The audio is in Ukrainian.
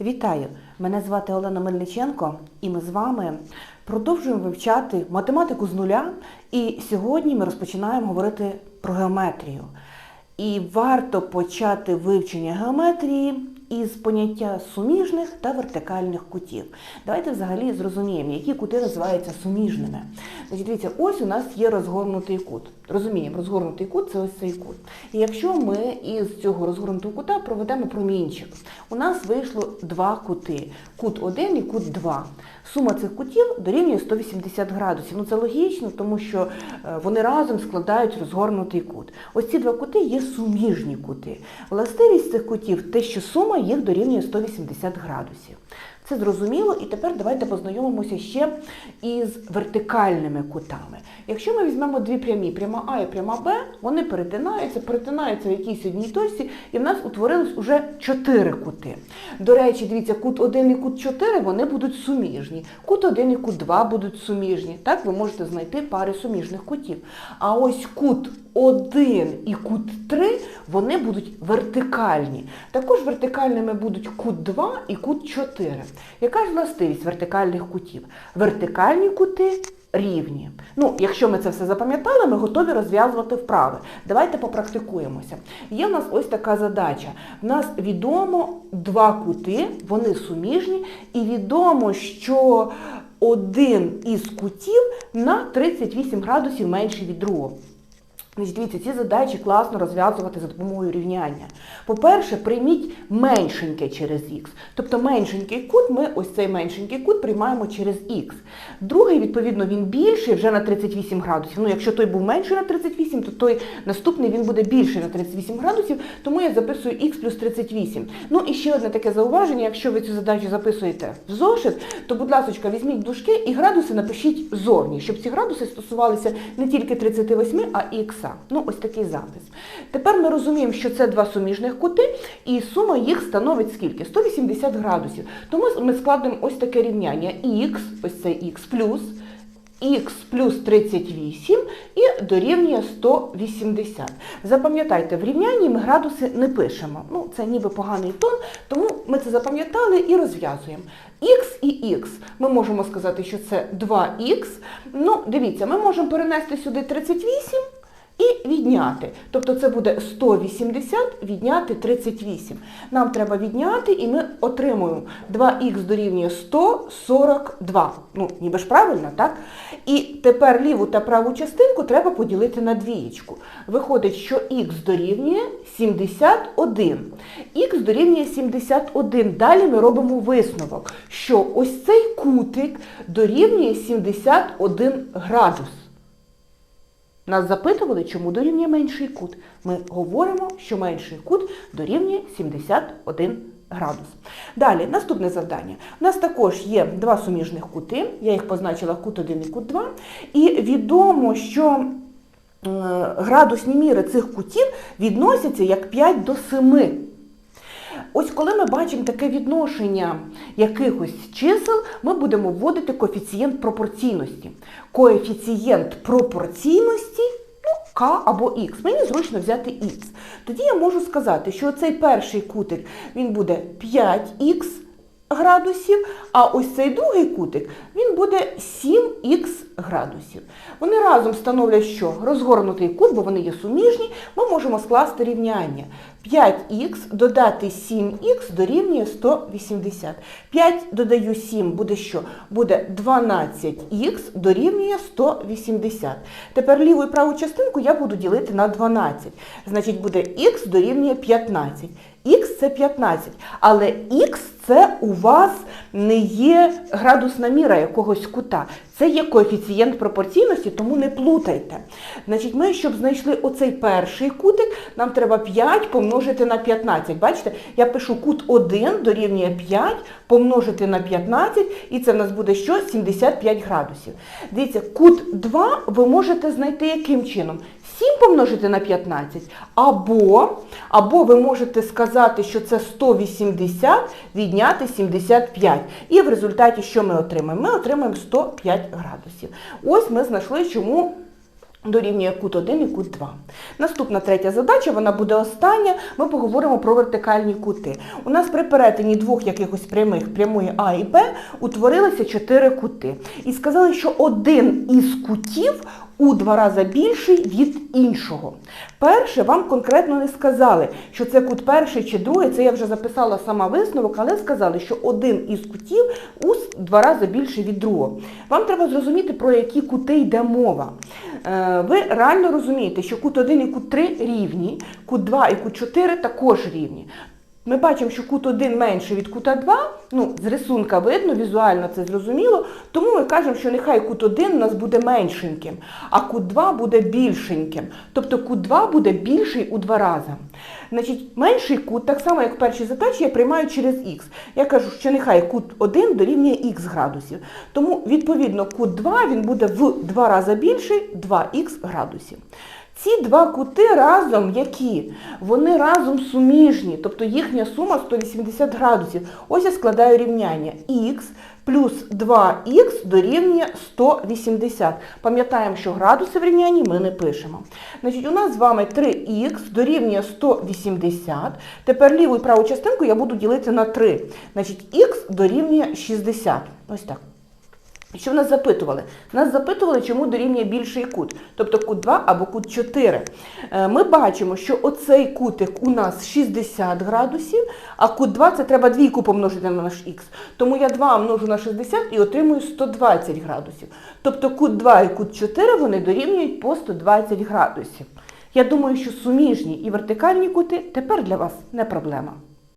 Вітаю! Мене звати Олена Мельниченко, і ми з вами продовжуємо вивчати математику з нуля. І сьогодні ми розпочинаємо говорити про геометрію. І варто почати вивчення геометрії із поняття суміжних та вертикальних кутів. Давайте взагалі зрозуміємо, які кути називаються суміжними. Значить, дивіться, ось у нас є розгорнутий кут. Розуміємо, розгорнутий кут це ось цей кут. І якщо ми із цього розгорнутого кута проведемо промінчик, у нас вийшло два кути: кут 1 і кут 2. Сума цих кутів дорівнює 180 градусів. Ну це логічно, тому що е, вони разом складають розгорнутий кут. Ось ці два кути є суміжні кути. Властивість цих кутів те, що сума їх дорівнює 180 градусів. Це зрозуміло, і тепер давайте познайомимося ще із вертикальними кутами. Якщо ми візьмемо дві прямі, пряма А і пряма Б, вони перетинаються, перетинаються в якійсь одній точці, і в нас утворилось уже чотири кути. До речі, дивіться, кут 1 і кут 4 вони будуть суміжні. Кут 1 і кут 2 будуть суміжні. Так ви можете знайти пари суміжних кутів. А ось кут 1 і кут 3 вони будуть вертикальні. Також вертикальними будуть кут 2 і кут 4. Яка ж властивість вертикальних кутів? Вертикальні кути рівні. Ну, якщо ми це все запам'ятали, ми готові розв'язувати вправи. Давайте попрактикуємося. Є в нас ось така задача. В нас відомо два кути, вони суміжні, і відомо, що один із кутів на 38 градусів менший від другого. Дивіться, ці задачі класно розв'язувати за допомогою рівняння. По-перше, прийміть меншеньке через х. Тобто меншенький кут, ми ось цей меншенький кут приймаємо через х. Другий, відповідно, він більший вже на 38 градусів. Ну, якщо той був менший на 38, то той наступний він буде більший на 38 градусів, тому я записую х плюс 38. Ну і ще одне таке зауваження, якщо ви цю задачу записуєте в зошит, то, будь ласка, візьміть дужки і градуси напишіть зовні, щоб ці градуси стосувалися не тільки 38, а і х. Ну, ось такий запис. Тепер ми розуміємо, що це два суміжних кути, і сума їх становить скільки? 180 градусів. Тому ми складемо ось таке рівняння х, ось це х плюс, х плюс 38 і дорівнює 180. Запам'ятайте, в рівнянні ми градуси не пишемо. Ну, це ніби поганий тон, тому ми це запам'ятали і розв'язуємо. Х і х. Ми можемо сказати, що це 2х. Ну, дивіться, ми можемо перенести сюди 38 і відняти. Тобто це буде 180 відняти 38. Нам треба відняти, і ми отримуємо 2х дорівнює 142. Ну, ніби ж правильно, так? І тепер ліву та праву частинку треба поділити на двієчку. Виходить, що х дорівнює 71. Х дорівнює 71. Далі ми робимо висновок, що ось цей кутик дорівнює 71 градус. Нас запитували, чому дорівнює менший кут. Ми говоримо, що менший кут дорівнює 71 градус. Далі, наступне завдання. У нас також є два суміжних кути, я їх позначила кут 1 і кут 2. І відомо, що е, градусні міри цих кутів відносяться як 5 до 7. Ось коли ми бачимо таке відношення якихось чисел, ми будемо вводити коефіцієнт пропорційності. Коефіцієнт пропорційності ну, К або Х. Мені зручно взяти Х. Тоді я можу сказати, що цей перший кутик він буде 5х градусів, а ось цей другий кутик він буде 7х градусів. Вони разом становлять що? Розгорнутий кут, бо вони є суміжні, ми можемо скласти рівняння. 5х додати 7х дорівнює 180. 5 додаю 7 буде що? Буде 12х дорівнює 180. Тепер ліву і праву частинку я буду ділити на 12. Значить, буде х дорівнює 15. Х це 15, але х це у вас не є градусна міра якогось кута. Це є коефіцієнт пропорційності, тому не плутайте. Значить, ми, щоб знайшли оцей перший кутик, нам треба 5 помножити на 15. Бачите, я пишу кут 1 дорівнює 5 помножити на 15, і це в нас буде що? 75 градусів. Дивіться, кут 2 ви можете знайти яким чином? 7 помножити на 15, або, або ви можете сказати, що це 180 відняти 75. І в результаті що ми отримаємо? Ми отримаємо 105 градусів. Ось ми знайшли, чому дорівнює кут 1 і кут 2. Наступна третя задача, вона буде остання. Ми поговоримо про вертикальні кути. У нас при перетині двох якихось прямих, прямої А і Б, утворилися чотири кути. І сказали, що один із кутів у два рази більший від іншого. Перше, вам конкретно не сказали, що це кут перший чи другий, це я вже записала сама висновок, але сказали, що один із кутів у два рази більший від другого. Вам треба зрозуміти, про які кути йде мова. Е, Ви реально розумієте, що кут 1 і кут 3 рівні, кут 2 і кут 4 також рівні. Ми бачимо, що кут 1 менший від кута 2, ну, з рисунка видно, візуально це зрозуміло, тому ми кажемо, що нехай кут 1 у нас буде меншеньким, а кут 2 буде більшеньким. Тобто кут 2 буде більший у два рази. Значить, менший кут, так само, як першій задачі, я приймаю через х. Я кажу, що нехай кут 1 дорівнює х градусів. Тому, відповідно, кут 2 він буде в два рази більший 2х градусів. Ці два кути разом які? Вони разом суміжні, тобто їхня сума 180 градусів. Ось я складаю рівняння. х плюс 2х дорівнює 180. Пам'ятаємо, що градуси в рівнянні ми не пишемо. Значить, у нас з вами 3х дорівнює 180. Тепер ліву і праву частинку я буду ділити на 3. Значить, х дорівнює 60. Ось так. Що в нас запитували? Нас запитували, чому дорівнює більший кут, тобто кут 2 або кут 4. Е, Ми бачимо, що оцей кутик у нас 60 градусів, а кут 2 це треба двійку помножити на наш х. Тому я 2 множу на 60 і отримую 120 градусів. Тобто кут 2 і кут 4 вони дорівнюють по 120 градусів. Я думаю, що суміжні і вертикальні кути тепер для вас не проблема.